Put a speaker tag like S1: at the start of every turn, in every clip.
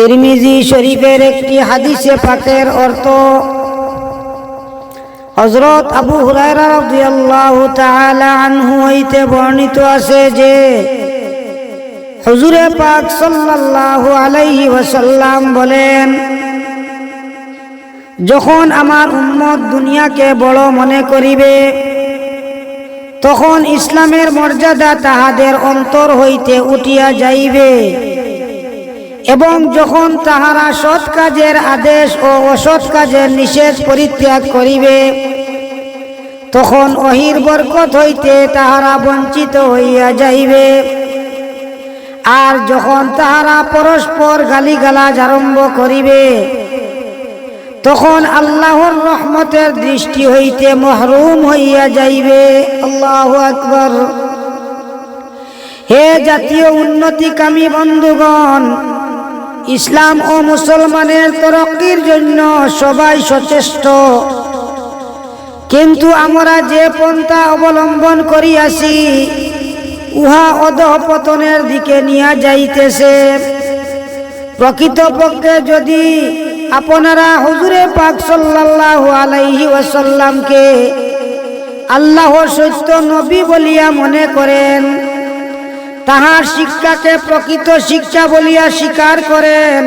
S1: তিরমিজি শরীফের একটি হাদিসে পাকের অর্থ হজরত আবু হইতে বর্ণিত আছে যে, হজুরে পাক সাল্লাল্লাহু আলাইহি ওয়াসাল্লাম বলেন, যখন আমার উম্মত দুনিয়াকে বড় মনে করিবে, তখন ইসলামের মর্যাদা তাহাদের অন্তর হইতে উঠিয়া যাইবে। এবং যখন তাহারা সৎ কাজের আদেশ ও অসৎ কাজের নিষেধ পরিত্যাগ করিবে, তখন অহির বরকত হইতে তাহারা বঞ্চিত হইয়া যাইবে। আর যখন তাহারা পরস্পর গালিগালাজ আরম্ভ করিবে, তখন আল্লাহর রহমতের দৃষ্টি হইতে মহরুম হইয়া যাইবে। আল্লাহ আকবর। হে জাতীয় উন্নতিকামী বন্ধুগণ ইসলাম ও মুসলমানের তরক্কির জন্য সবাই সচেষ্ট। কিন্তু আমরা যে পন্থা অবলম্বন করিয়াছি, উহা অধপতনের দিকে নিয়ে যাইতেছে। প্রকৃতপক্ষে যদি আপনারা হুজুরে পাক সাল্লাল্লাহু আলাইহি ওয়াসাল্লামকে আল্লাহর সত্য নবী বলিয়া মনে করেন তাহার শিক্ষাকে প্রকৃত শিক্ষা বলিয়া স্বীকার করেন।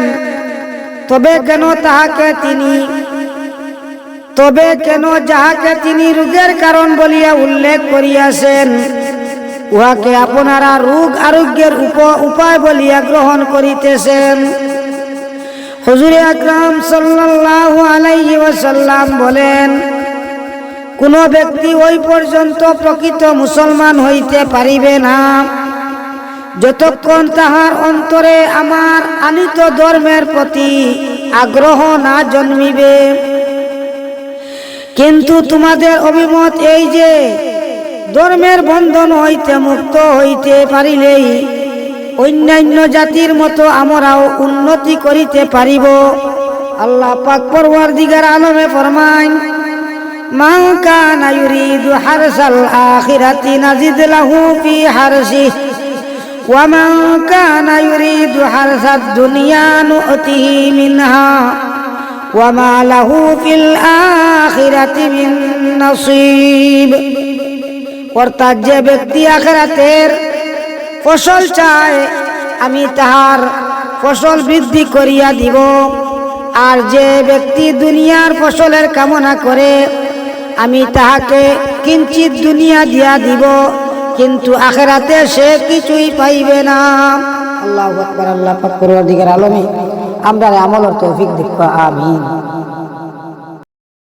S1: তবে কেন তাহাকে তিনি তবে কেন যাহাকে তিনি রোগের কারণ বলিয়া উল্লেখ করিয়াছেন, উহাকে আপনারা রোগ আরোগ্যের উপ উপায় বলিয়া গ্রহণ করিতেছেন। হুজুরে আকরাম সাল্লাল্লাহু আলাইহি ওয়াসাল্লাম বলেন, কোন ব্যক্তি ওই পর্যন্ত প্রকৃত মুসলমান হইতে পারিবে না। যতক্ষণ তাহার অন্তরে আমার আনিত ধর্মের প্রতি আগ্রহ না জন্মিবে। কিন্তু তোমাদের অভিমত এই যে, ধর্মের বন্ধন হইতে মুক্ত হইতে পারিলেই অন্যান্য জাতির মতো আমরাও উন্নতি করিতে পারিব। আল্লাহ পাক পরওয়ার দিগার আলমে ফরমাইন, মান কানা ইউরিদু হারসাল আখিরাতি নাজিদ লাহু ফি হারসিহি। ومن كان يريد حرث الدنيا نؤته منها وما له في الآخرة من نصيب অর্থাৎ যে ব্যক্তি আখেরাতের ফসল চায় আমি তাহার ফসল বৃদ্ধি করিয়া দিব আর যে ব্যক্তি দুনিয়ার ফসলের কামনা করে আমি তাহাকে কিঞ্চিত দুনিয়া দিয়া দিব কিন্তু আখেরাতে সে কিছুই পাইবে না। আল্লাহ আল্লাহ পাক করবার দিকের আলমী। আমরা আমলর তৌফিক দেখবা আমিন।